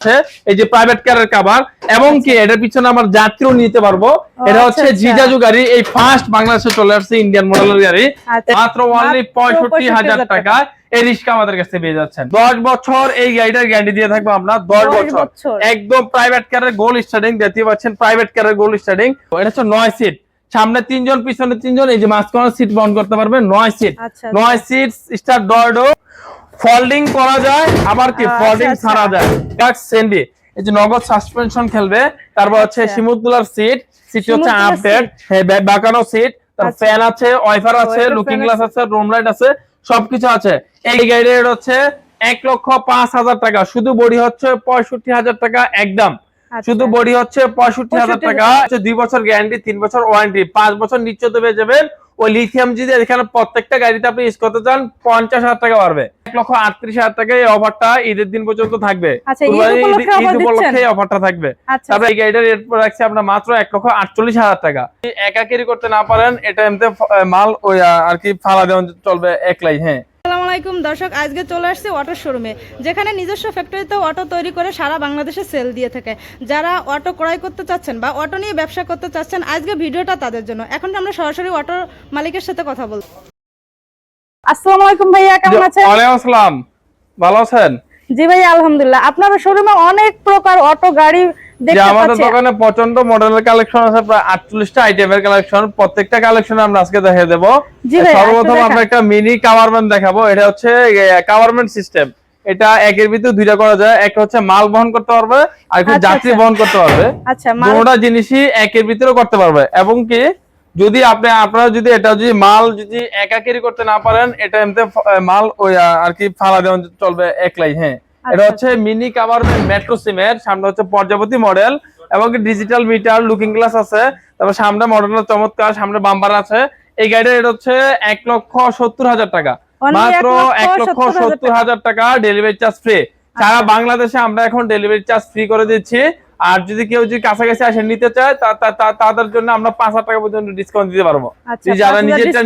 আছে এই যে প্রাইভেট কারের কাভার এবং কি এটার পিছনে আমার যাত্রীও নিতে পারব। এটা হচ্ছে আচ্ছা, আচ্ছা। জিজাজু গাড়ি এই ফার্স্ট বাংলাদেশে চলে আসছে ইন্ডিয়ান মডেলের গাড়ি। আচ্ছা। মাত্র অনলি পঁয়ষট্টি হাজার টাকা। এই রিক্সা আমাদের কাছে পেয়ে যাচ্ছেন। দশ বছর এই গাড়িটার গ্যারান্টি দিয়ে থাকব আমরা দশ বছর। একদম প্রাইভেট কারের গোল স্টার্টিং দেখতে পাচ্ছেন প্রাইভেট কারের গোল স্টার্টিং এটা হচ্ছে নয় সিট সামনে তিনজন পিছনে তিনজন এই যে মাঝখানে সিট বহন করতে পারবে নয় সিট আচ্ছা, নয় সিট স্টার ডরডো ফোল্ডিং করা যায় আবার কি? আচ্ছা, ফোল্ডিং আচ্ছা। ছাড়া যায়। কাক সেন্ডি এই যে নগদ সাসপেনশন খেলবে তারপর হচ্ছে আচ্ছা। শিমুদুলার সিট সিট হচ্ছে আপডেট হ্যাঁ বাঁকানো সিট তার আচ্ছা। ফ্যান আছে ওয়াইফার আছে লুকিং গ্লাস আছে। রুম লাইট আছে সবকিছু আছে। এই গাড়ির হচ্ছে এক লক্ষ পাঁচ হাজার টাকা। শুধু বডি হচ্ছে পঁয়ষট্টি হাজার টাকা একদম। আচ্ছা। শুধু বডি হচ্ছে পঁয়ষট্টি হাজার 65,000 টাকা। দুই বছর গ্যারান্টি তিন বছর ওয়ারেন্টি পাঁচ বছর নিশ্চিত পেয়ে যাবেন। ওই লিথিয়াম যদি এখানে প্রত্যেকটা গাড়িতে আপনি ইউজ করতে চান পঞ্চাশ হাজার টাকা বাড়বে। এক লক্ষ আটত্রিশ হাজার টাকা এই অফারটা ঈদের দিন পর্যন্ত থাকবে। আচ্ছা, ঈদ উপলক্ষে? এই অফারটা থাকবে। আচ্ছা। তারপরে এই গাড়িটার রেট রাখছি আপনার মাত্র এক লক্ষ আটচল্লিশ হাজার টাকা। একা ক্যারি করতে না পারেন এটা এমনি মাল ওই আর কি ফালা দেওয়া চলবে একলাই হ্যাঁ। আলাইকুম। দর্শক আজকে চলে আসছে অটো শোরুমে যেখানে নিজস্ব ফ্যাক্টরিতে অটো তৈরি করে সারা বাংলাদেশে সেল দিয়ে থাকে। যারা অটো ক্রয় করতে চাচ্ছেন বা অটো নিয়ে ব্যবসা করতে চাচ্ছেন আজকে ভিডিওটা তাদের জন্য। এখন আমরা সরাসরি অটো মালিকের সাথে কথা বলব। আসসালামু আলাইকুম ভাইয়া কেমন আছেন? ওয়ালাইকুম আসসালাম। ভালো আছেন? জি ভাইয়া আলহামদুলিল্লাহ। আপনার শোরুমে অনেক প্রকার অটো গাড়ি যে আমাদের দোকানে প্রচণ্ড মডেলের কালেকশন আছে প্রায় আটচল্লিশটা আইটেমের কালেকশন প্রত্যেকটা কালেকশন আমরা আজকে দেখে দেবো। সর্বপ্রথম আমরা একটা মিনি কাভারম্যান দেখাবো। এটা হচ্ছে কাভারম্যান সিস্টেম এটা একের ভিতরে দুইটা করা যায়। একটা হচ্ছে মাল বহন করতে পারবে আর একটা আচ্ছা, যাত্রী আচ্ছা। বহন করতে পারবে। আচ্ছা মাল দুটোটা জিনিসই একের ভিতরে করতে পারবে। এবং কি যদি আপনি আপনারা যদি এটা যদি মাল যদি একা ক্যারি করতে না পারেন এটা আহ, মাল ওই আর কি ফালা দেওয়া চলবে একলাই হ্যাঁ। এটা। হচ্ছে মিনি কাভার মেট্রো সিমের সামনে হচ্ছে পর্যাবতী মডেল এবং ডিজিটাল মিটার লুকিং গ্লাস আছে। তারপর সামনে মডেলের চমৎকার সামনে বাম্বার আছে। এই গাড়ির এটা হচ্ছে এক লক্ষ সত্তর হাজার টাকা। মাত্র এক লক্ষ লক্ষ 70,000 সত্তর হাজার টাকা ডেলিভারি চার্জ ফ্রি সারা আচ্ছা। বাংলাদেশে আমরা এখন ডেলিভারি চার্জ ফ্রি করে দিচ্ছি। আর যদি কেউ যদি কাছাকাছি আসে নিতে চায় তাদের জন্য আমরা পাঁচ হাজার টাকা পর্যন্ত ডিসকাউন্ট দিতে পারব। আচ্ছা, যারা 5,000 নিজেরটা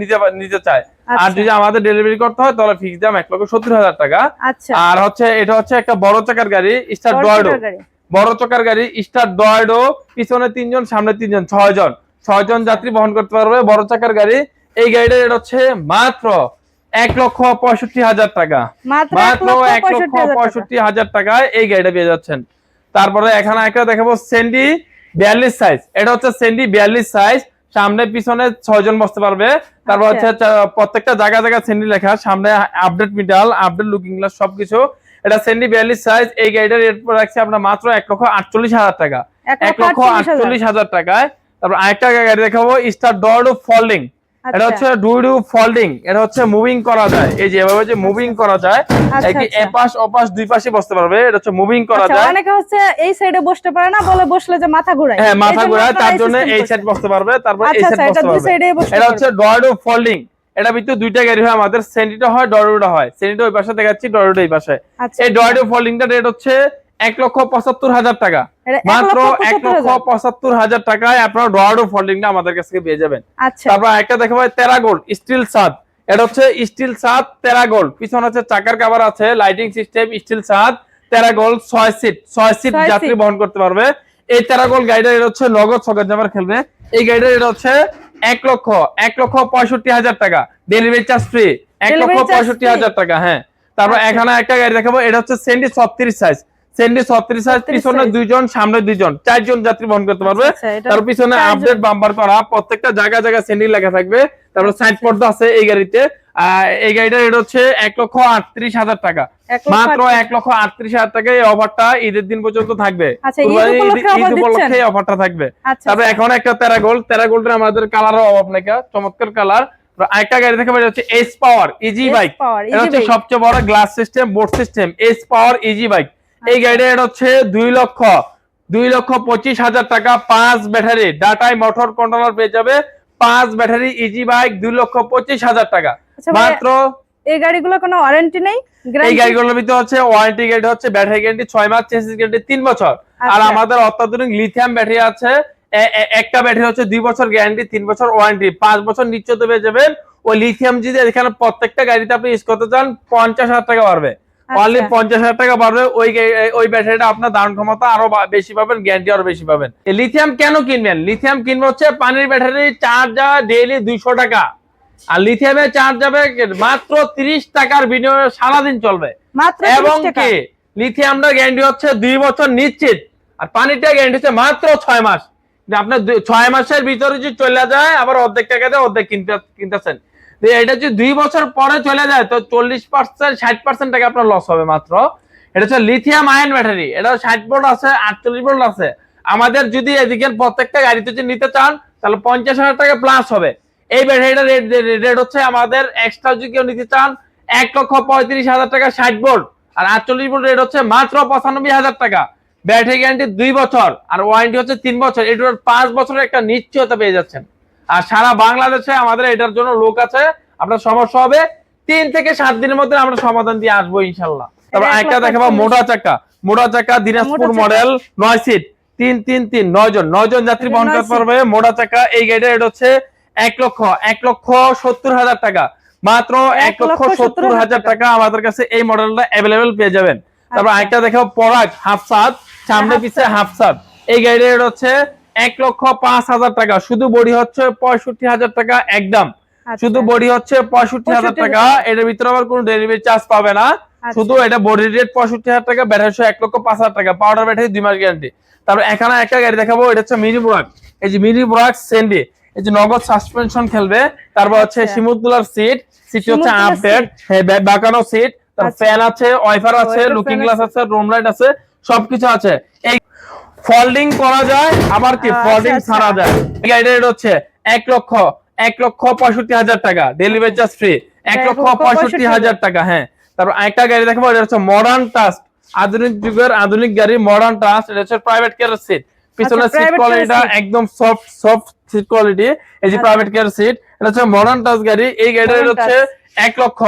নিজে নিতে চায়। আর আচ্ছা। যদি আমাদের ডেলিভারি করতে হয় তাহলে ফিক্স দাম এক লক্ষ সত্তর হাজার টাকা। আচ্ছা। আর হচ্ছে এটা হচ্ছে একটা বড় চাকার গাড়ি স্টার ডয়েডো। বড় চাকার গাড়ি স্টার ডয়েডো পিছনে তিনজন সামনে তিনজন ছয় জন। ছয় জন যাত্রী বহন করতে পারবে বড় চাকার গাড়ি। এই গাড়িটা এটা হচ্ছে মাত্র এক লক্ষ পঁয়ষট্টি হাজার টাকা। মাত্র মাত্র এক লক্ষ পঁয়ষট্টি হাজার টাকায় এই গাড়িটা পেয়ে যাচ্ছেন। তারপরে এখানে একটা দেখাবো সেন্ডি বিয়াল্লিশ সাইজ এটা হচ্ছে সেন্ডি বিয়াল্লিশ সাইজ সামনে পিছনে ছয়জন বসতে পারবে। তারপর আচ্ছা। হচ্ছে প্রত্যেকটা জায়গা জায়গা সেন্ডি লেখা সামনে আপডেট মিডাল আপডেট লুকিং গ্লাস সবকিছু। এটা সেন্ডি বিয়াল্লিশ সাইজ এই গাড়িটার রেট রাখছি আপনার মাত্র এক লক্ষ আটচল্লিশ হাজার টাকা। এক লক্ষ আটচল্লিশ হাজার। টাকায়। তারপর আরেকটা গাড়ি দেখাবো স্টার ডর ফোল্ডিং এটা আচ্ছা। হচ্ছে ফোল্ডিং এটা হচ্ছে মুভিং করা যায়। এই যে এভাবে যে মুভিং করা যায় আচ্ছা, একই আচ্ছা। এপাশ ওপাশ দুই পাশে বসতে পারবে। এটা হচ্ছে মুভিং করা যায়। অনেকে হচ্ছে এই সাইডে বসতে পারে না বলে বসলে যে মাথা ঘুরায়। হ্যাঁ মাথা ঘোরায় তার জন্য এই সাইড বসতে পারবে তারপর এই সাইড বসতে পারবে। এটা হচ্ছে ফোল্ডিং এটা ভিতরে দুইটা গাড়ি হয় আমাদের। সেন্টিটা হয় ডরডোটা হয়। সেন্টিটা ওই পাশে দেখাচ্ছি ডরডো এই পাশে। এই ডরডো ফোল্ডিংটা রেট হচ্ছে এক লক্ষ পঁচাত্তর হাজার টাকা। মাত্র এক লক্ষ পঁচাত্তর হাজার টাকায় আপনারা ডরডো ফোল্ডিংটা আমাদের কাছ থেকে পেয়ে যাবেন। আচ্ছা। তারপর একটা দেখাবো তেরাগোল স্টিল সাদ এটা হচ্ছে স্টিল সাদ তেরাগোল পিছনে হচ্ছে চাকার কাভার আছে লাইটিং সিস্টেম স্টিল সাদ তেরাগোল ছয় সিট ছয় সিট যাত্রী বহন করতে পারবে। এই তেরাগোল গাড়িটা এটা হচ্ছে নগদ সকেট জামার খেলবে। এই গাড়িটা এটা হচ্ছে এক লক্ষ এক লক্ষ পঁয়ষট্টি হাজার টাকা। ডেলিভারি চার্জ ফ্রি এক লক্ষ পঁয়ষট্টি হাজার টাকা হ্যাঁ। তারপর আচ্ছা। এখানে একটা গাড়ি দেখাবো এটা হচ্ছে সেন্টি ছত্রিশ সাইজ সেন্ডি ছত্রিশ সাইজ পিছনে দুইজন সামনে দুইজন চারজন যাত্রী বহন করতে পারবে। আচ্ছা, তার পিছনে আপডেট বাম্পার করা প্রত্যেকটা জায়গা জায়গা সেন্ডিং লেখা থাকবে। তারপর সাইড পর্দা আছে এই গাড়িতে। এই গাড়িটার রেট হচ্ছে এক লক্ষ আটত্রিশ হাজার টাকা। মাত্র এক লক্ষ আটত্রিশ হাজার টাকা এই অফারটা ঈদের দিন পর্যন্ত থাকবে। আচ্ছা, ঈদ উপলক্ষে? এই অফারটা থাকবে। আচ্ছা তারপরে এখন একটা তেরাগোল তেরাগোল্ডের আমাদের কালারের অভাব নেই চমৎকার কালার আরেকটা গাড়ি দেখে যাচ্ছে এস পাওয়ার ইজি বাইক এটা হচ্ছে সবচেয়ে বড় গ্লাস সিস্টেম বোর্ড সিস্টেম এস পাওয়ার ইজি বাইক এই। গাড়িটা এটা হচ্ছে দুই লক্ষ দুই লক্ষ পঁচিশ হাজার টাকা পাঁচ ব্যাটারি। ডাটাই মোটর কন্ট্রোলার পেয়ে যাবে পাঁচ ব্যাটারি ইজি বাইক দুই লক্ষ পঁচিশ হাজার টাকা। আচ্ছা মাত্র এই গাড়িগুলো কোনো ওয়ারেন্টি নেই? এই গাড়িগুলোর ভিতরে হচ্ছে ওয়ারেন্টি গ্যারান্টি হচ্ছে ব্যাটারি গ্যারান্টি ছয় মাস চেসিস গ্যারান্টি তিন বছর। আর আচ্ছা। আমাদের অত্যাধুনিক লিথিয়াম ব্যাটারি আছে একটা ব্যাটারি হচ্ছে দুই বছর গ্যারান্টি তিন বছর ওয়ারেন্টি পাঁচ বছর নিশ্চিত পেয়ে যাবেন। ওই লিথিয়াম যদি এখানে প্রত্যেকটা গাড়িতে আপনি ইউজ করতে চান পঞ্চাশ হাজার টাকা পারবে অনলি পঞ্চাশ হাজার টাকা ওই ওই ব্যাটারিটা আপনার দারুণ ক্ষমতা আরও বেশি পাবেন গ্যারান্টি আরও বেশি পাবেন। লিথিয়াম কেন কিনবেন? লিথিয়াম কিনবে হচ্ছে পানির ব্যাটারি চার্জ ডেইলি দুইশো টাকা। আর লিথিয়ামের চার্জ যাবে মাত্র তিরিশ টাকার বিনিময়ে সারাদিন চলবে। এবং কি? লিথিয়ামটা গ্যারান্টি হচ্ছে দুই বছর নিশ্চিত। আর পানিটা গ্যারান্টি হচ্ছে মাত্র ছয় মাস। আপনার ছয় মাসের ভিতরে যদি চলে যায় আবার অর্ধেক টাকা দিয়ে অর্ধেক কিনতে কিনতেছেন। এটা যদি দুই বছর পরে চলে যায়, তো চল্লিশ পার্সেন্ট ষাট পার্সেন্ট টাকা আপনার লস হবে মাত্র। এটা হচ্ছে লিথিয়াম আয়ন ব্যাটারি এটা ষাট ভোল্ট আছে, আটচল্লিশ ভোল্ট আছে। আমাদের যদি এদিকে প্রত্যেকটা গাড়িতে যদি নিতে চান, তাহলে পঞ্চাশ হাজার টাকা প্লাস হবে। এই ব্যাটারিটা রেট রেট হচ্ছে আমাদের এক্সট্রা যদি কেউ নিতে চান, এক লক্ষ পঁয়ত্রিশ হাজার টাকা ষাট ভোল্ট আর আটচল্লিশ ভোল্ট রেট হচ্ছে মাত্র পঁচানব্বই হাজার টাকা। ব্যাটারি গ্যারান্টি দুই বছর। আর ওয়ারেন্টি হচ্ছে তিন বছর। এটার পাঁচ বছরের একটা নিশ্চয়তা পেয়ে যাচ্ছেন। আর সারা বাংলাদেশে আমাদের এটার জন্য লোক আছে। আপনার সমস্যা হবে তিন থেকে সাত দিনের মধ্যে আমরা সমাধান দিয়ে আসব ইনশাল্লাহ। তারপর একটা দেখাবো মোটা চাকা। মোটা চাকা দিনাজপুর মডেল নয় সিট। তিন তিন তিন নয় জন। নয় জন যাত্রী বহন করতে পারবে মোটা চাকা এই গাড়ির রেট হচ্ছে এক লক্ষ এক লক্ষ সত্তর হাজার টাকা। মাত্র এক লক্ষ সত্তর হাজার টাকা। আমাদের কাছে এই মডেলটা অ্যাভেলেবেল পেয়ে যাবেন। তারপর আচ্ছা। আরেকটা দেখো পরাগ হাফ সাত সামনে পিছে সাত। হাফ সাত এই গাড়ির রেট হচ্ছে এক লক্ষ পাঁচ হাজার টাকা। শুধু বডি হচ্ছে পঁয়ষট্টি হাজার টাকা একদম। আচ্ছা। শুধু বডি হচ্ছে পঁয়ষট্টি হাজার টাকা। এটার ভিতরে আবার কোনো ডেলিভারি চার্জ পাবে না। আচ্ছা। শুধু এটা বডি রেট পঁয়ষট্টি হাজার টাকা ব্যাটারি এক লক্ষ পাঁচ হাজার টাকা। পাউডার ব্যাটারি দুই মাস গ্যারান্টি তারপর এখানে একটা গাড়ি দেখাবো এটা হচ্ছে মিনি ব্রাক এই যে মিনি ব্রাক সেন্ডি এই যে নগদ সাসপেনশন খেলবে। তারপর হচ্ছে আচ্ছা। শিমুতুলার সিট সিট হচ্ছে আপডেট হ্যাঁ বাঁকানো সিট তার আচ্ছা। ফ্যান আছে ওয়াইফার আছে লুকিং গ্লাস আছে। রুম লাইট আছে সবকিছু আছে। ফোল্ডিং করা যায় আবার কি আচ্ছা, ফোল্ডিং আচ্ছা। ছাড়া যায়। এই গাড়ির রেট হচ্ছে এক লক্ষ এক লক্ষ পঁয়ষট্টি হাজার টাকা ডেলিভারি চার্জ ফ্রি এক লক্ষ পঁয়ষট্টি হাজার। টাকা হ্যাঁ। তারপর একটা গাড়ি দেখাবো এটা হচ্ছে মডার্ন টাস্ক আধুনিক যুগের আধুনিক গাড়ি মডার্ন টাস্ক এটা হচ্ছে প্রাইভেট কেয়ার সিট পিছনের আচ্ছা, সিট কোয়ালিটিটা একদম সফট সফট সিট কোয়ালিটি এই যে আচ্ছা। প্রাইভেট কেয়ার সিট এটা হচ্ছে মডার্ন টাস্ক গাড়ি। এই গাড়ির হচ্ছে এক লক্ষ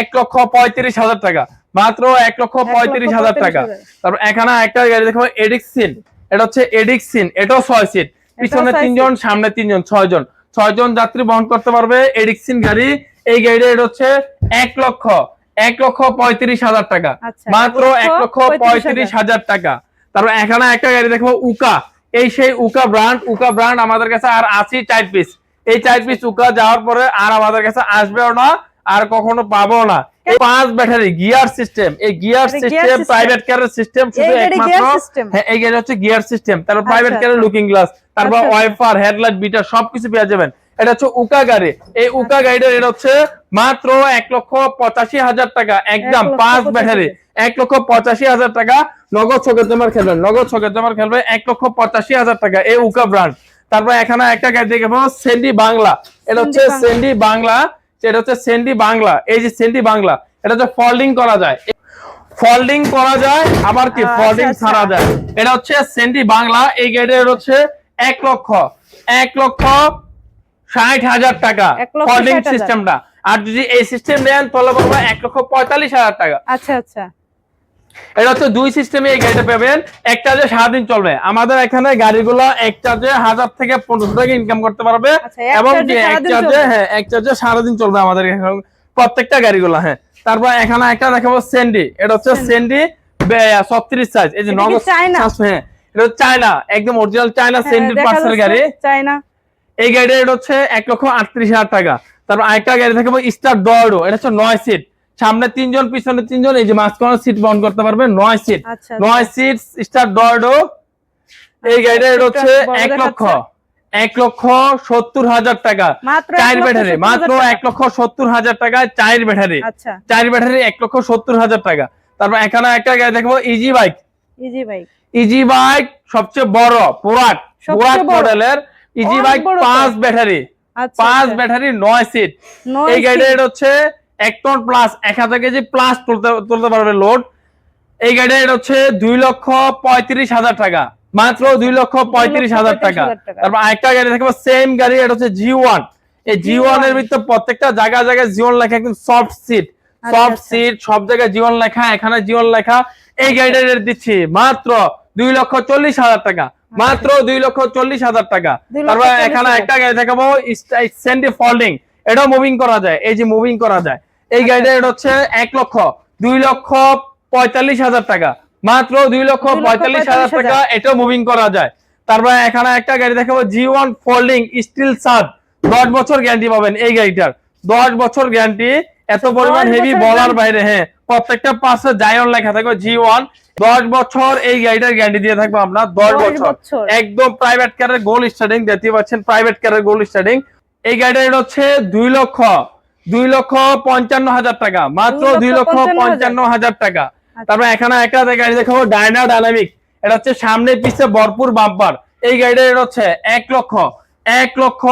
এক লক্ষ পঁয়ত্রিশ হাজার টাকা। মাত্র এক লক্ষ পঁয়ত্রিশ হাজার টাকা। তারপর এখানে একটা গাড়ি দেখো এডিক্সিন এটা হচ্ছে এডিক্সিন এটাও ছয় সিট পিছনে তিনজন সামনে তিনজন ছয় জন ছয় জন যাত্রী বহন করতে পারবে এডিক্সিন গাড়ি। এই গাড়ির রেট হচ্ছে এক লক্ষ এক লক্ষ পঁয়ত্রিশ হাজার টাকা। আচ্ছা, মাত্র এক লক্ষ পঁয়ত্রিশ হাজার। টাকা। তারপর এখানে একটা গাড়ি দেখব উকা। এই সেই উকা ব্র্যান্ড উকা ব্র্যান্ড আমাদের কাছে আর আছি চার পিস। এই চার পিস উকা যাওয়ার পরে আর আমাদের কাছে আসবেও না। আর কখনো পাবো না। পাঁচ ব্যাটারি গিয়ার সিস্টেম এই গিয়ার সিস্টেম। প্রাইভেট কারের সিস্টেম শুধু একমাত্র হ্যাঁ এই গাড়ি হচ্ছে গিয়ার সিস্টেম। তারপর প্রাইভেট কারের। লুকিং গ্লাস তারপর। ওয়াইফার হেডলাইট বিটার সবকিছু পেয়ে যাবেন। এটা হচ্ছে উকা গাড়ি। এই উকা আচ্ছা। গাড়িটা এটা হচ্ছে মাত্র এক লক্ষ পঁচাশি হাজার টাকা। একদম পাঁচ ব্যাটারি। এক লক্ষ পঁচাশি হাজার টাকা। নগদ ছকের জমার খেলবেন নগদ ছকের জমার খেলবে এক লক্ষ পঁচাশি হাজার টাকা। এই উকা ব্র্যান্ড তারপর এখানে একটা গাড়ি দেখে সেন্ডি বাংলা এটা হচ্ছে সেন্ডি বাংলা এটা হচ্ছে সেন্ডি বাংলা এই যে সেন্ডি বাংলা এটা হচ্ছে ফল্ডিং করা যায়। ফল্ডিং করা যায় আবার কি? ফল্ডিং আচ্ছা। ছাড়া যায়। এটা হচ্ছে সেন্টি বাংলা এই গাড়ির হচ্ছে এক লক্ষ। এক লক্ষ ষাট হাজার টাকা ফোল্ডিং সিস্টেমটা আর যদি এই সিস্টেম নেন তাহলে বলব এক লক্ষ পঁয়তাল্লিশ হাজার টাকা। আচ্ছা আচ্ছা। এটা হচ্ছে দুই সিস্টেমে এই গাড়িটা পাবেন। এক চার্জে সারাদিন চলবে। আমাদের এখানে গাড়িগুলো এক চার্জে হাজার থেকে পনেরোশো টাকা ইনকাম করতে পারবে। আচ্ছা, এবং এক সারাদিন চার্জে? হ্যাঁ এক চার্জে সারাদিন চলবে আমাদের প্রত্যেকটা গাড়িগুলো হ্যাঁ। তারপর এখানে একটা দেখাবো সেন্ডি এটা হচ্ছে সেন্ডি ছত্রিশ সাইজ এই যে নগদ চায়না? হ্যাঁ এটা চায়না একদম অরিজিনাল চায়না সেন্ডি পার্সেল গাড়ি। চাই না এই গাড়িটা এটা হচ্ছে এক লক্ষ আটত্রিশ হাজার টাকা। তারপর আরেকটা গাড়ি দেখাবো স্টার ডয়ডো এটা হচ্ছে নয় সিট সামনে তিনজন পিছনে তিনজন এই যে মাঝখানে সিট বহন করতে পারবে নয় সিট আচ্ছা, নয় সিট স্টার ডয়ডো এই আচ্ছা, গাড়িটা এটা হচ্ছে এক লক্ষ। এক লক্ষ সত্তর হাজার টাকা। চার ব্যাটারি মাত্র এক লক্ষ সত্তর হাজার টাকা চার ব্যাটারি। আচ্ছা। চার ব্যাটারি এক লক্ষ সত্তর হাজার টাকা। তারপর এখানে একটা গাড়ি দেখব ইজি বাইক ইজি ভাই ইজি বাইক সবচেয়ে বড় পুরাট পুরাট। মডেলের ইজি বাইক পাঁচ ব্যাটারি। আচ্ছা পাঁচ আচ্ছা। ব্যাটারি নয় সিট এই গাড়িটা এটা হচ্ছে এক টন প্লাস এক হাজার কেজি প্লাস তুলতে তুলতে পারবে লোড এই গাড়িটা এটা হচ্ছে দুই লক্ষ পঁয়ত্রিশ হাজার টাকা। মাত্র দুই লক্ষ পঁয়ত্রিশ হাজার টাকা। তারপর আরেকটা গাড়ি দেখব সেম গাড়ি এটা হচ্ছে জি ওয়ান এই জি ওয়ানের ভিতরে প্রত্যেকটা জায়গায় জায়গায় জিওন লেখা একদম সফট সিট আচ্ছা, সফট আচ্ছা। সিট সব জায়গায় জীবন লেখা এখানে জীবন লেখা। এই গাড়িটা রেট দিচ্ছি মাত্র দুই লক্ষ চল্লিশ হাজার টাকা। মাত্র দুই লক্ষ চল্লিশ হাজার টাকা। তারপর এখানে একটা গাড়ি দেখাবো সেন্ডি ফোল্ডিং এটাও মুভিং করা যায় এই যে মুভিং করা যায়। এই গাড়িটা এটা হচ্ছে এক লক্ষ দুই লক্ষ পঁয়তাল্লিশ হাজার টাকা। মাত্র দুই লক্ষ পঁয়তাল্লিশ হাজার টাকা এটা মুভিং করা যায়। তারপরে এখানে একটা গাড়ি দেখাবো জি ওয়ান ফোল্ডিং স্টিল সাদ দশ বছর গ্যারান্টি পাবেন এই গাড়িটার। দশ বছর গ্যারান্টি এত পরিমাণ হেভি বলার বাইরে হ্যাঁ প্রত্যেকটা পাশে জায়ন লেখা থাকবে জি ওয়ান দশ বছর এই গাড়িটার গ্যারান্টি দিয়ে থাকব আমরা দশ বছর। একদম প্রাইভেট কারের গোল স্টার্টিং দেখতে পাচ্ছেন প্রাইভেট কারের গোল স্টার্টিং এই গাড়িটা হচ্ছে দুই লক্ষ। দুই লক্ষ পঞ্চান্ন হাজার টাকা। মাত্র দুই লক্ষ পঞ্চান্ন হাজার। টাকা। আচ্ছা। তারপর এখানে একটা গাড়ি দেখাবো ডায়না ডাইনামিক এটা হচ্ছে সামনে পিছে ভরপুর বাম্পার এই গাড়িটার হচ্ছে এক লক্ষ এক লক্ষ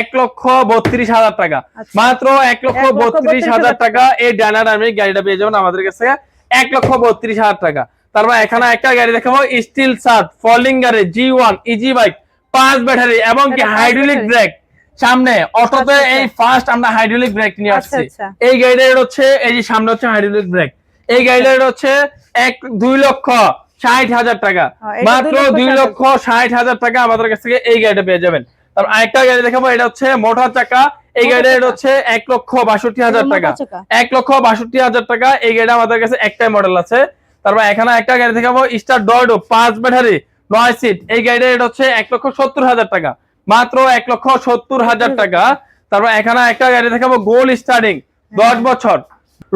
এক লক্ষ বত্রিশ হাজার টাকা। আচ্ছা। মাত্র এক লক্ষ বত্রিশ হাজার টাকা এই ডায়না ডাইনামিক গাড়িটা পেয়ে যাবেন আমাদের কাছে এক লক্ষ বত্রিশ হাজার টাকা। তারপর এখানে একটা গাড়ি দেখাবো স্টিল সাত ফলিং গাড়ি জি ওয়ান ইজি বাইক পাঁচ ব্যাটারি এবং কি হাইড্রোলিক ব্রেক সামনে অটোতে আচ্ছা, এই ফার্স্ট আমরা হাইড্রোলিক ব্রেক নিয়ে আচ্ছা, আসছি। আচ্ছা। এই গাড়িটার হচ্ছে এই যে সামনে হচ্ছে হাইড্রোলিক ব্রেক এই গাড়িটার হচ্ছে এক দুই লক্ষ ষাট হাজার টাকা। মাত্র দুই লক্ষ ষাট হাজার টাকা আমাদের কাছ থেকে এই গাড়িটা পেয়ে যাবেন। তারপর আরেকটা গাড়ি দেখাবো এটা হচ্ছে মোটর চাকা। এই গাড়িটা হচ্ছে এক লক্ষ বাষট্টি হাজার টাকা। এক লক্ষ বাষট্টি হাজার টাকা এই গাড়িটা আমাদের কাছে একটাই মডেল আছে। তারপর এখানে একটা গাড়ি দেখাবো স্টার ডয়ডো পাঁচ ব্যাটারি নয় সিট এই গাড়িটা হচ্ছে এক লক্ষ সত্তর হাজার টাকা। মাত্র এক লক্ষ সত্তর হাজার টাকা। তারপর এখানে একটা গাড়ি দেখাবো গোল স্টার্টিং দশ বছর।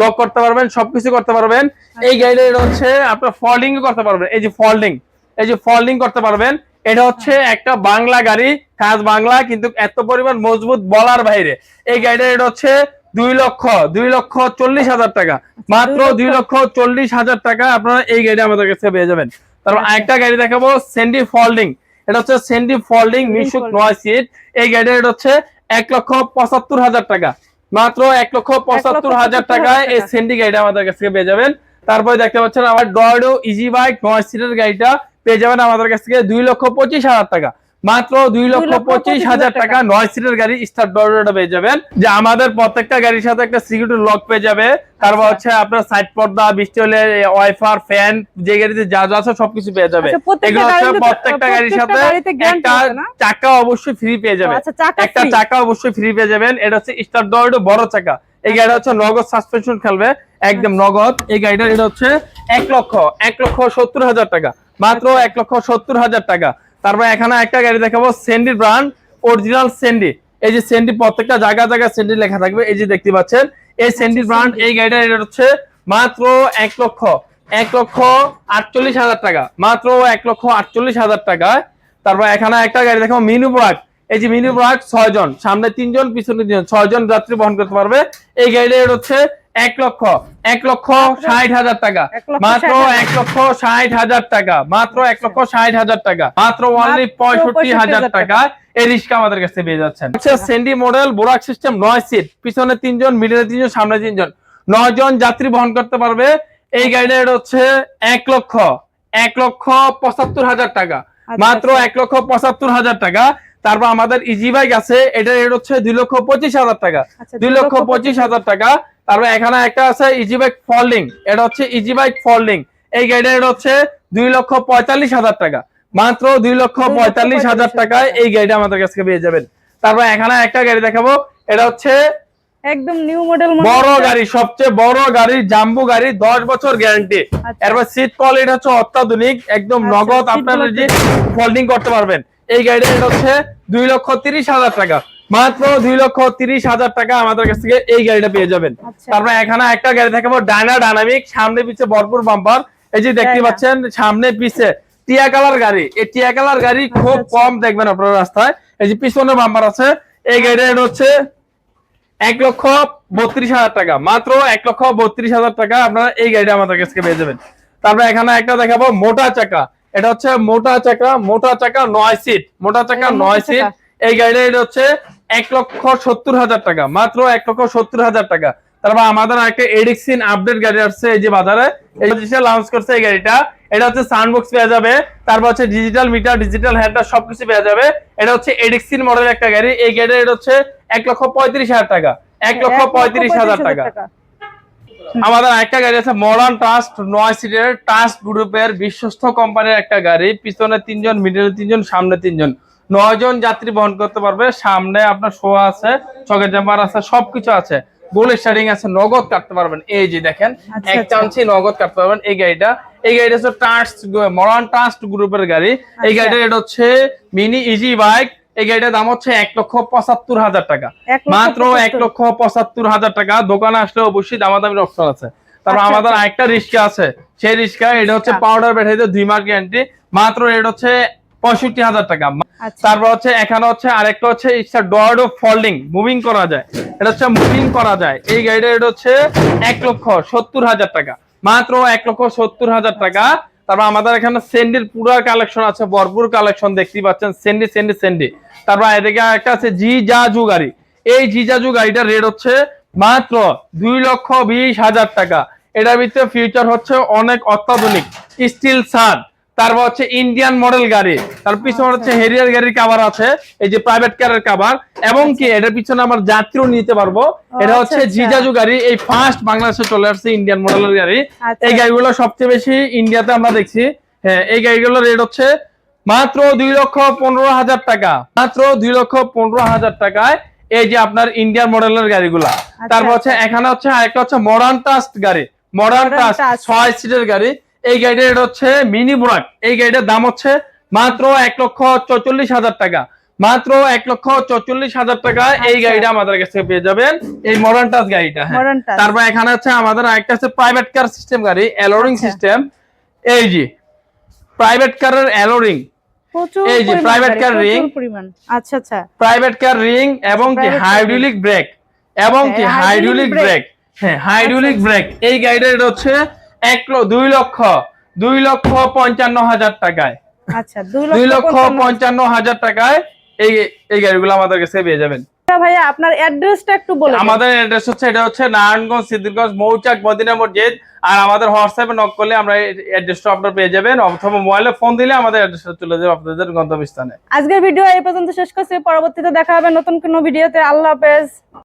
লক করতে পারবেন সবকিছু করতে পারবেন। এই গাড়িটা হচ্ছে আপনার ফল্ডিং করতে পারবেন। এই যে ফল্ডিং এই যে ফল্ডিং করতে পারবেন। এটা হচ্ছে একটা বাংলা গাড়ি খাস বাংলা কিন্তু এত পরিমাণ মজবুত বলার বাইরে। এই গাড়িটা এটা হচ্ছে দুই লক্ষ দুই লক্ষ চল্লিশ হাজার টাকা। মাত্র দুই লক্ষ। চল্লিশ হাজার টাকা আপনারা এই গাড়ি আমাদের কাছে পেয়ে যাবেন। তারপর আচ্ছা। আরেকটা গাড়ি দেখাবো সেন্ডি ফল্ডিং এটা হচ্ছে সেন্ডি ফোল্ডিং মিশুক নয় সিট এই গাড়িটা এটা হচ্ছে এক লক্ষ পঁচাত্তর হাজার টাকা। মাত্র এক লক্ষ পঁচাত্তর হাজার টাকায় এই সেন্ডি গাড়িটা আমাদের কাছ থেকে পেয়ে যাবেন। তারপরে দেখতে পাচ্ছেন আমার ডয়ডো ইজি বাইক নয় সিটের গাড়িটা পেয়ে যাবেন আমাদের কাছ থেকে দুই লক্ষ পঁচিশ হাজার টাকা। মাত্র দুই লক্ষ পঁচিশ হাজার টাকা নয় সিটের গাড়ি স্টার ডয়ডোটা পেয়ে যাবেন। যে আমাদের প্রত্যেকটা গাড়ির সাথে একটা সিকিউরিটি লক পেয়ে যাবে। তারপর আচ্ছা। হচ্ছে আপনার সাইড পর্দা বৃষ্টি হলে ওয়াইফার ফ্যান যে গাড়িতে যা যা আছে সবকিছু পেয়ে যাবে। আচ্ছা, এগুলো হচ্ছে প্রত্যেকটা গাড়ির সাথে একটা চাকা অবশ্যই ফ্রি পেয়ে যাবে। আচ্ছা, একটা চাকা অবশ্যই ফ্রি পেয়ে যাবেন। এটা হচ্ছে স্টার ডয়ডো বড় চাকা। এই গাড়িটা হচ্ছে নগদ সাসপেনশন খেলবে একদম। নগদ। এই গাড়িটা এটা হচ্ছে এক লক্ষ এক লক্ষ সত্তর হাজার টাকা। মাত্র। এক লক্ষ সত্তর হাজার টাকা। তারপর এখানে একটা গাড়ি দেখাবো সেন্ডি ব্র্যান্ড অরিজিনাল সেন্ডি এই যে সেন্ডি প্রত্যেকটা জায়গা জায়গা সেন্ডি লেখা থাকবে এই যে দেখতে পাচ্ছেন। এই সেন্ডি ব্র্যান্ড এই গাড়িটা এটা হচ্ছে মাত্র এক লক্ষ। এক লক্ষ আটচল্লিশ হাজার টাকা মাত্র এক লক্ষ আটচল্লিশ হাজার টাকা তারপর এখানে একটা গাড়ি দেখো মিনু ব্রাক এই যে মিনু ব্রাক ছয় জন সামনে তিনজন পিছনে তিনজন ছয় জন যাত্রী বহন করতে পারবে। এই গাড়িটা এর হচ্ছে এক লক্ষ এক লক্ষ ষাট হাজার টাকা। মাত্র এক লক্ষ ষাট হাজার টাকা মাত্র এক লক্ষ ষাট হাজার টাকা। মাত্র অনলি পঁয়ষট্টি হাজার টাকা। এই রিক্সা আমাদের কাছে পেয়ে যাচ্ছেন। আচ্ছা সেন্ডি মডেল বোরাক সিস্টেম নয় সিট পিছনে তিনজন মিডিলে তিনজন সামনে তিনজন। নয় জন যাত্রী বহন করতে পারবে। এই গাড়িটা হচ্ছে এক লক্ষ এক লক্ষ পঁচাত্তর হাজার টাকা। আচ্ছা, মাত্র আচ্ছা। এক লক্ষ পঁচাত্তর হাজার টাকা। তারপর আমাদের ইজি বাইক আছে এটা রেট হচ্ছে দুই লক্ষ পঁচিশ হাজার টাকা। আচ্ছা, দুই লক্ষ পঁচিশ হাজার টাকা। তারপর এখানে একটা আছে ইজি বাইক ফল্ডিং এটা হচ্ছে ইজি বাইক ফল্ডিং এই গাড়িটা রেট হচ্ছে দুই লক্ষ পঁয়তাল্লিশ হাজার টাকা। মাত্র দুই লক্ষ পঁয়তাল্লিশ হাজার টাকায় এই গাড়িটা আমাদের কাছে পেয়ে যাবেন। তারপর এখানে একটা গাড়ি দেখাবো এটা হচ্ছে একদম নিউ মডেল বড় গাড়ি সবচেয়ে বড় গাড়ি জাম্বু গাড়ি দশ বছর গ্যারান্টি আচ্ছা। এরপর সিট কোয়ালিটি হচ্ছে অত্যাধুনিক একদম আচ্ছা, নগদ আপনারা যে ফোল্ডিং করতে পারবেন। এই গাড়িটা হচ্ছে দুই লক্ষ তিরিশ হাজার টাকা। মাত্র দুই লক্ষ তিরিশ হাজার টাকা আমাদের কাছ থেকে এই গাড়িটা পেয়ে যাবেন। আচ্ছা। তারপর এখানে একটা গাড়ি দেখাবো ডায়না ডাইনামিক সামনে পিছে ভরপুর বাম্পার এই যে দেখতে পাচ্ছেন সামনে পিছে টিয়া কালার গাড়ি। এই টিয়া কালার গাড়ি খুব আচ্ছা। কম দেখবেন আপনার রাস্তায়। এই যে পিছনে বাম্পার আছে এই গাড়িটা হচ্ছে এক লক্ষ বত্রিশ হাজার টাকা। মাত্র এক লক্ষ বত্রিশ হাজার টাকা আপনারা এই গাড়িটা আমাদের কাছ থেকে পেয়ে যাবেন। তারপর এখানে একটা দেখাবো মোটা চাকা। এটা হচ্ছে মোটা চাকা মোটা চাকা নয় সিট মোটা চাকা নয় সিট এই গাড়িটা এটা হচ্ছে এক লক্ষ সত্তর হাজার টাকা মাত্র এক লক্ষ সত্তর হাজার টাকা। তারপর আমাদের একটা এডিক্সিন আপডেট গাড়ি আসছে এই যে বাজারে। এই লঞ্চ করছে এই গাড়িটা এটা হচ্ছে সাউন্ডবক্স পেয়ে যাবে। তারপর হচ্ছে ডিজিটাল মিটার ডিজিটাল হ্যান্ডার সবকিছু পেয়ে যাবে। এটা হচ্ছে এডিক্সিন মডেল একটা গাড়ি এই গাড়ির এটা হচ্ছে এক লক্ষ পঁয়ত্রিশ হাজার টাকা। এক লক্ষ পঁয়ত্রিশ হাজার টাকা। আমাদের একটা গাড়ি আছে মডার্ন ট্রাস্ট নয় সিটের ট্রাস্ট গ্রুপের বিশ্বস্ত কোম্পানির একটা গাড়ি। পিছনে তিনজন মিডলে তিনজন সামনে তিনজন। নয় জন যাত্রী বহন করতে পারবে। সামনে আপনার শো আছে চকের জাম্পার আছে সবকিছু আছে। গোল স্টার্টিং আছে নগদ কাটতে পারবেন। এই যে দেখেন আচ্ছা, এক আচ্ছা। চান্সে নগদ কাটতে পারবেন এই গাড়িটা। এই গাড়িটা হচ্ছে টাস্ট মরান টাস্ট গ্রুপের গাড়ি। এই আচ্ছা। গাড়িটা এটা হচ্ছে মিনি ইজি বাইক এই গাড়িটার দাম হচ্ছে এক লক্ষ পঁচাত্তর হাজার টাকা। মাত্র এক লক্ষ পঁচাত্তর হাজার টাকা। দোকানে আসলে অবশ্যই দামাদামির অপশন আছে। তারপর আচ্ছা, আমাদের আচ্ছা। আরেকটা রিক্সা আছে। সেই রিক্সা এটা হচ্ছে। পাউডার ব্যাটারিতে দুই মাস গ্যারান্টি মাত্র এটা হচ্ছে পঁয়ষট্টি হাজার টাকা। আচ্ছা। তারপর হচ্ছে এখানে হচ্ছে আরেকটা হচ্ছে ইটস অফ ফোল্ডিং মুভিং করা যায়। এটা হচ্ছে মুভিং করা যায়। এই গাড়িটা এটা হচ্ছে এক লক্ষ সত্তর হাজার টাকা। মাত্র এক লক্ষ সত্তর হাজার টাকা। তারপর আমাদের এখানে সেন্ডির পুরো কালেকশন আছে, ভরপুর কালেকশন দেখতেই পাচ্ছেন। সেন্ডি সেন্ডি সেন্ডি। তারপর এদিকে একটা আছে জি জাজু গাড়ি। এই জি জাজু গাড়িটার রেট হচ্ছে মাত্র দুই লক্ষ বিশ হাজার টাকা। এটার ভিতরে ফিউচার হচ্ছে অনেক অত্যাধুনিক স্টিল সার। তারপর হচ্ছে ইন্ডিয়ান মডেল গাড়ি। তার পিছনে হচ্ছে হেরিয়ার গাড়ির কাভার আছে এই যে প্রাইভেট কারের কাভার এবং কি এটার পিছনে আমার যাত্রীও নিতে পারব। এটা আচ্ছা, হচ্ছে আচ্ছা। জিজাজু গাড়ি এই ফার্স্ট বাংলাদেশে চলে আসছে ইন্ডিয়ান মডেলের গাড়ি। আচ্ছা। এই গাড়িগুলো সবচেয়ে বেশি ইন্ডিয়াতে আমরা দেখছি। হ্যাঁ এই গাড়িগুলোর রেট হচ্ছে মাত্র দুই লক্ষ পনেরো হাজার টাকা। মাত্র দুই লক্ষ পনেরো হাজার টাকায় এই যে আপনার ইন্ডিয়ান মডেলের গাড়িগুলা। তারপর হচ্ছে এখানে হচ্ছে আরেকটা হচ্ছে মডার্ন টাস্ট গাড়ি। মডার্ন টাস্ট ছয় সিটের গাড়ি। এই গাড়িটার রেট হচ্ছে মিনি বুরাক। এই গাড়িটার দাম হচ্ছে মাত্র এক লক্ষ চৌচল্লিশ হাজার টাকা। মাত্র এক লক্ষ চৌচল্লিশ হাজার টাকা এই আচ্ছা। গাড়িটা আমাদের কাছে পেয়ে যাবেন। এই মডার্ন টাচ গাড়িটা হ্যাঁ। তারপর এখানে হচ্ছে আমাদের আরেকটা আছে প্রাইভেট কার সিস্টেম গাড়ি অ্যালোরিং আচ্ছা। সিস্টেম এই জি প্রাইভেট কারের অ্যালোরিং এই যে car প্রচুর ring। পরিমাণ। আচ্ছা আচ্ছা। প্রাইভেট কার রিং এবং কি হাইড্রোলিক ব্রেক এবং কি হাইড্রোলিক ব্রেক হ্যাঁ হাইড্রোলিক ব্রেক এই গাড়িটা এটা হচ্ছে এক দুই লক্ষ দুই লক্ষ পঞ্চান্ন হাজার টাকায়। আচ্ছা দুই লক্ষ পঞ্চান্ন হাজার। টাকায় এই এই গাড়িগুলো আমাদের কাছে পেয়ে যাবেন। ভাইয়া আপনার অ্যাড্রেসটা একটু বলে আমাদের অ্যাড্রেস হচ্ছে এটা হচ্ছে নারায়ণগঞ্জ সিদ্দিরগঞ্জ মৌচাক মদিনা মসজিদ। আর আমাদের হোয়াটসঅ্যাপে নক করলে আমরা অ্যাড্রেসটা আপনার পেয়ে যাবেন। অথবা মোবাইলে ফোন দিলে আমাদের অ্যাড্রেসটা চলে যাবে আপনাদের গন্তব্যস্থানে। আজকের ভিডিও এই পর্যন্ত শেষ করছি। পরবর্তীতে দেখা হবে নতুন কোনো ভিডিওতে। আল্লাহ হাফেজ।